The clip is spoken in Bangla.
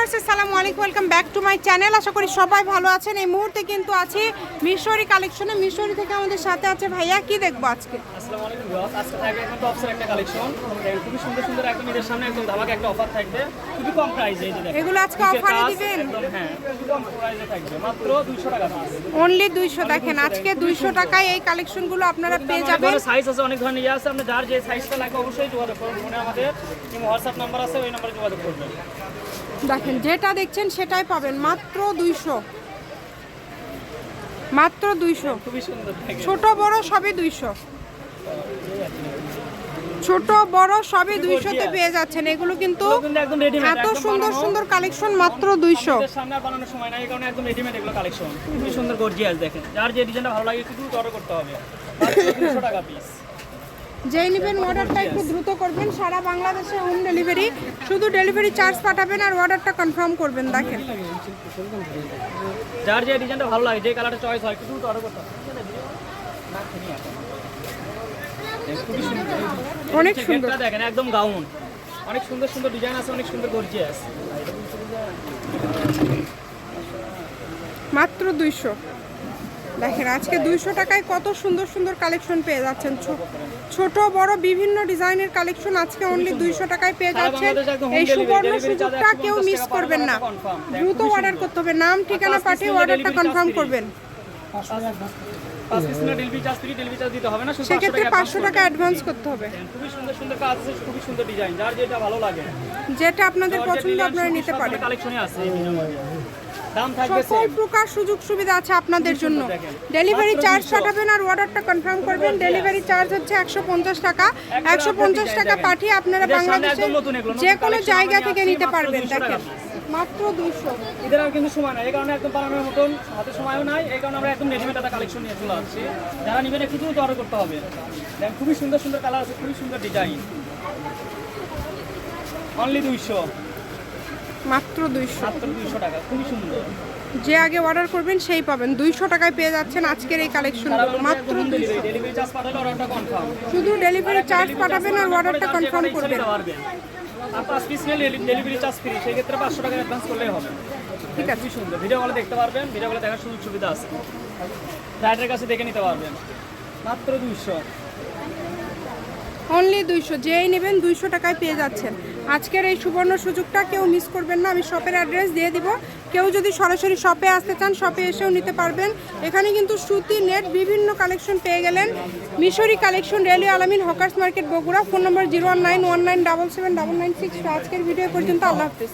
ভিউয়ার্স আসসালামু আলাইকুম welcome back to my channel. আশা করি সবাই ভালো আছেন। এই মুহূর্তে কিন্তু আছি মিশরি কালেকশনে। মিশরি থেকে আমাদের সাথে আছে ভাইয়া কি দেখব আজকে? আসসালামু আলাইকুম ভিউয়ার্স আজকে থাকবে একদম টপসের একটা কালেকশন। খুবই সুন্দর সুন্দর একদম সামনে একদম ধামাকা একটা অফার থাকবে। খুবই কম প্রাইসে এই যে দেখেন। এগুলো আজকে অফারে দিবেন? হ্যাঁ। খুবই কম প্রাইসে থাকবে মাত্র 200 অনলি দুইশো দেখেন আজকে দুইশো টাকায় এই কালেকশনগুলো আপনারা পেয়ে যাবেন। সাইজ আছে অনেক ধরনের ইয়ে আছে আপনি যার যে সাইজটা লাগবে অবশ্যই যোগাযোগ করুন ফোনে আমাদের হোয়াটসঅ্যাপ নাম্বার আছে ওই নাম্বারে যোগাযোগ করবেন। দেখেন যেটা দেখছেন সেটাই পাবেন মাত্র দুইশো। মাত্র দুইশো। খুবই সুন্দর থাকে ছোট বড় সবই দুইশো। ছোট বড় সবই দুইশোতে পেয়ে যাচ্ছেন। এগুলো কিন্তু এত সুন্দর সুন্দর কালেকশন মাত্র দুইশো। সামনে বানানোর সময় এই কারণে একদম রেডিমেড এগুলো কালেকশন খুবই সুন্দর গর্জিয়াস দেখেন। যার যে ডিজাইনটা ভালো লাগে একটু অর্ডার করতে হবে। মাত্র 200 টাকা পিস যেই নেবেন অর্ডারটা একটু দ্রুত করবেন সারা বাংলাদেশে হোম ডেলিভারি শুধু ডেলিভারি চার্জ পাঠাবেন আর অর্ডারটা কনফার্ম করবেন দেখেন। যার যে ডিজাইনটা ভালো লাগে যে কালারটা চয়েস হয় একটু অর্ডার করতে হবে। অনেক সুন্দর। দেখেন একদম গাউন অনেক সুন্দর সুন্দর ডিজাইন আছে অনেক সুন্দর গর্জিয়াস মাত্র দুইশো। দেখেন আজকে দুইশো টাকায় কত সুন্দর সুন্দর কালেকশন পেয়ে যাচ্ছেন। ছোট বড় বিভিন্ন ডিজাইনের কালেকশন আজকে অনলি দুইশো টাকায় পেয়ে যাচ্ছেন। এই সুবর্ণ সুযোগটা কেউ মিস করবেন না। দ্রুত অর্ডার করতে হবে। নাম ঠিকানা পাঠিয়ে অর্ডারটা কনফার্ম করবেন। পাঁচ পিস না delivery charge free delivery charge দিতে হবে না সেক্ষেত্রে পাঁচশো টাকা অ্যাডভান্স করতে হবে। খুবই সুন্দর সুন্দর কাজ আছে খুবই সুন্দর ডিজাইন যার যেটা ভালো লাগে। যেটা আপনাদের পছন্দ আপনারা নিতে পারেন। কালেকশনে আছে এই ভিডিওর মধ্যে। দাম থাকবে সকল প্রকার সুযোগ সুবিধা আছে আপনাদের জন্য। ডেলিভারি চার্জ 200 পাঠাবেন আর অর্ডারটা কনফার্ম করবেন। ডেলিভারি চার্জ হচ্ছে একশো পঞ্চাশ টাকা। একশো পঞ্চাশ টাকা পাঠিয়ে আপনারা যে কোনো জায়গা থেকে নিতে পারবেন মাত্র 200 টাকা দেখেন। মাত্র দুইশো। এদের আর কিন্তু সময় নাই। এই কারণে একদম বানানোর মতন হাতে সময়ও নাই। এই কারণে আমরা একদম রেডিমেড একটা কালেকশন নিয়ে চলে আসছি। যারা নেবেন একটু দ্রুত অর্ডার করতে হবে। দেখেন খুবই সুন্দর সুন্দর কালার আছে খুবই সুন্দর ডিজাইন অনলি দুইশো। মাত্র দুইশো। মাত্র দুইশো টাকা খুবই সুন্দর। যে আগে অর্ডার করবেন সেই পাবেন। দুইশো টাকায় পেয়ে যাচ্ছেন আজকের এই কালেকশনগুলো মাত্র দুইশো। ডেলিভারি চার্জ পাঠালে অর্ডারটা কনফার্ম শুধু ডেলিভারি চার্জ পাঠাবেন আর অর্ডারটা কনফার্ম করবেন। আর পাঁচ পিস নিলে ডেলিভারি চার্জ ফ্রি সেই ক্ষেত্রে পাঁচশো টাকা অ্যাডভান্স করলেই হবে। ঠিক আছে। খুবই সুন্দর। ভিডিওগুলো দেখতে পারবেন ভিডিওগুলো দেখার সুযোগ সুবিধা আছে। রাইডের কাছে দেখে নিতে পারবেন। মাত্র দুইশো। অনলি দুইশো। যেই নেবেন দুইশো টাকায় পেয়ে যাচ্ছেন। আজকের এই সুবর্ণ সুযোগটা কেউ মিস করবেন না। আমি শপের অ্যাড্রেস দিয়ে দিব। কেউ যদি সরাসরি শপে আসতে চান শপে এসেও নিতে পারবেন। এখানে কিন্তু সুতি নেট বিভিন্ন কালেকশন পেয়ে গেলেন। Mishri collection railway Alamin, hawkers market, Bogura. Phone number zero one nine one nine double seven double nine six আজকের ভিডিও পর্যন্ত আল্লাহ হাফিজ।